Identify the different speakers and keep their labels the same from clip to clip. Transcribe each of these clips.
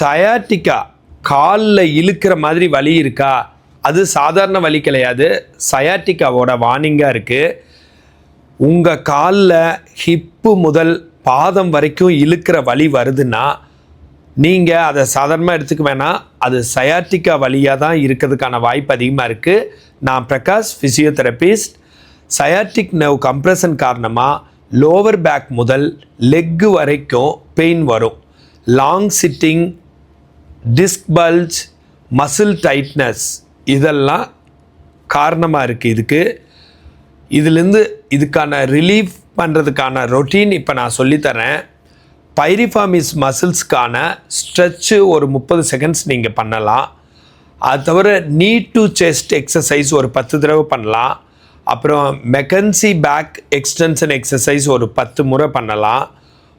Speaker 1: Sciatica காலில் இழுக்கிற மாதிரி வலி இருக்கா? அது சாதாரண வலி கிடையாது. சயாட்டிக்காவோட வார்னிங்காக இருக்குது உங்கள் காலில் ஹிப்பு முதல் பாதம் வரைக்கும் இழுக்கிற வலி வருதுன்னா நீங்கள் அதை சாதாரணமாக எடுத்துக்க வேணாம் அது சயாட்டிக்கா வழியாக தான் இருக்கிறதுக்கான வாய்ப்பு அதிகமாக இருக்குது நான் Prakash physiotherapist sciatic nerve compression காரணமாக லோவர் பேக் முதல் லெக்கு வரைக்கும் பெயின் வரும். Long sitting disc bulge muscle tightness இதெல்லாம் காரணமாக இருக்குது இதுக்கு இதுலேருந்து இதுக்கான ரிலீஃப் பண்ணுறதுக்கான ரொட்டீன் இப்போ நான் சொல்லித்தரேன். பைரிஃபாமிஸ் மசில்ஸ்க்கான ஸ்ட்ரெச்சு ஒரு முப்பது செகண்ட்ஸ் நீங்கள் பண்ணலாம். அது தவிர நீ டு செஸ்ட் எக்ஸசைஸ் ஒரு பத்து தடவை பண்ணலாம். அப்புறம் மெக்கன்சி பேக் எக்ஸ்டென்ஷன் எக்ஸசைஸ் ஒரு பத்து முறை பண்ணலாம்.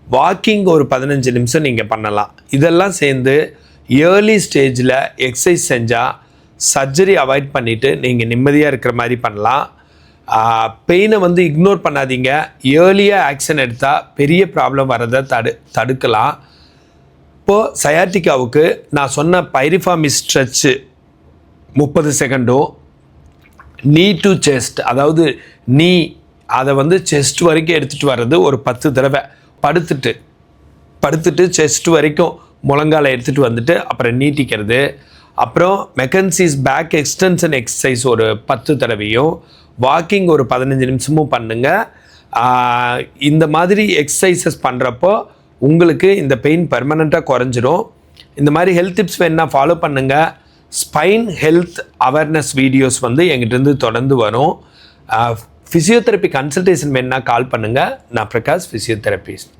Speaker 1: வாக்கிங் ஒரு பதினஞ்சு நிமிஷம் நீங்கள் பண்ணலாம். இதெல்லாம் சேர்ந்து ஏர்லி ஸ்டேஜில் எக்ஸசைஸ் செஞ்சால் சர்ஜரி அவாய்ட் பண்ணிவிட்டு நீங்கள் நிம்மதியாக இருக்கிற மாதிரி பண்ணலாம். பெயினை வந்து இக்னோர் பண்ணாதீங்க. ஏர்லியாக ஆக்ஷன் எடுத்தால் பெரிய ப்ராப்ளம் வரதை தடு தடுக்கலாம். இப்போது சயாட்டிக்காவுக்கு நான் சொன்ன பைரிஃபாமி ஸ்ட்ரெச்சு முப்பது செகண்டும் நீ டு செஸ்ட் அதாவது நீ அதை வந்து செஸ்ட் வரைக்கும் எடுத்துகிட்டு வர்றது ஒரு பத்து தடவை. படுத்துட்டு படுத்துட்டு செஸ்ட் வரைக்கும் முழங்கால எடுத்துகிட்டு வந்துட்டு அப்புறம் நீட்டிக்கிறது. அப்புறம் மெக்கன்சிஸ் பேக் எக்ஸ்டென்ஷன் எக்ஸசைஸ் ஒரு பத்து தடவையும் வாக்கிங் ஒரு பதினஞ்சு நிமிஷமும் பண்ணுங்கள் இந்த மாதிரி எக்ஸசைசஸ் பண்ணுறப்போ உங்களுக்கு இந்த பெயின் பெர்மனெண்ட்டாக குறைஞ்சிரும். இந்த மாதிரி ஹெல்த் டிப்ஸ் வேணா ஃபாலோ பண்ணுங்கள் ஸ்பைன் ஹெல்த் அவேர்னஸ் வீடியோஸ் வந்து எங்கிட்டேருந்து தொடர்ந்து வரும். ஃபிசியோதெரப்பி கன்சல்டேஷன் வேணா கால் பண்ணுங்கள் நான் பிரகாஷ் ஃபிசியோதெரபிஸ்ட்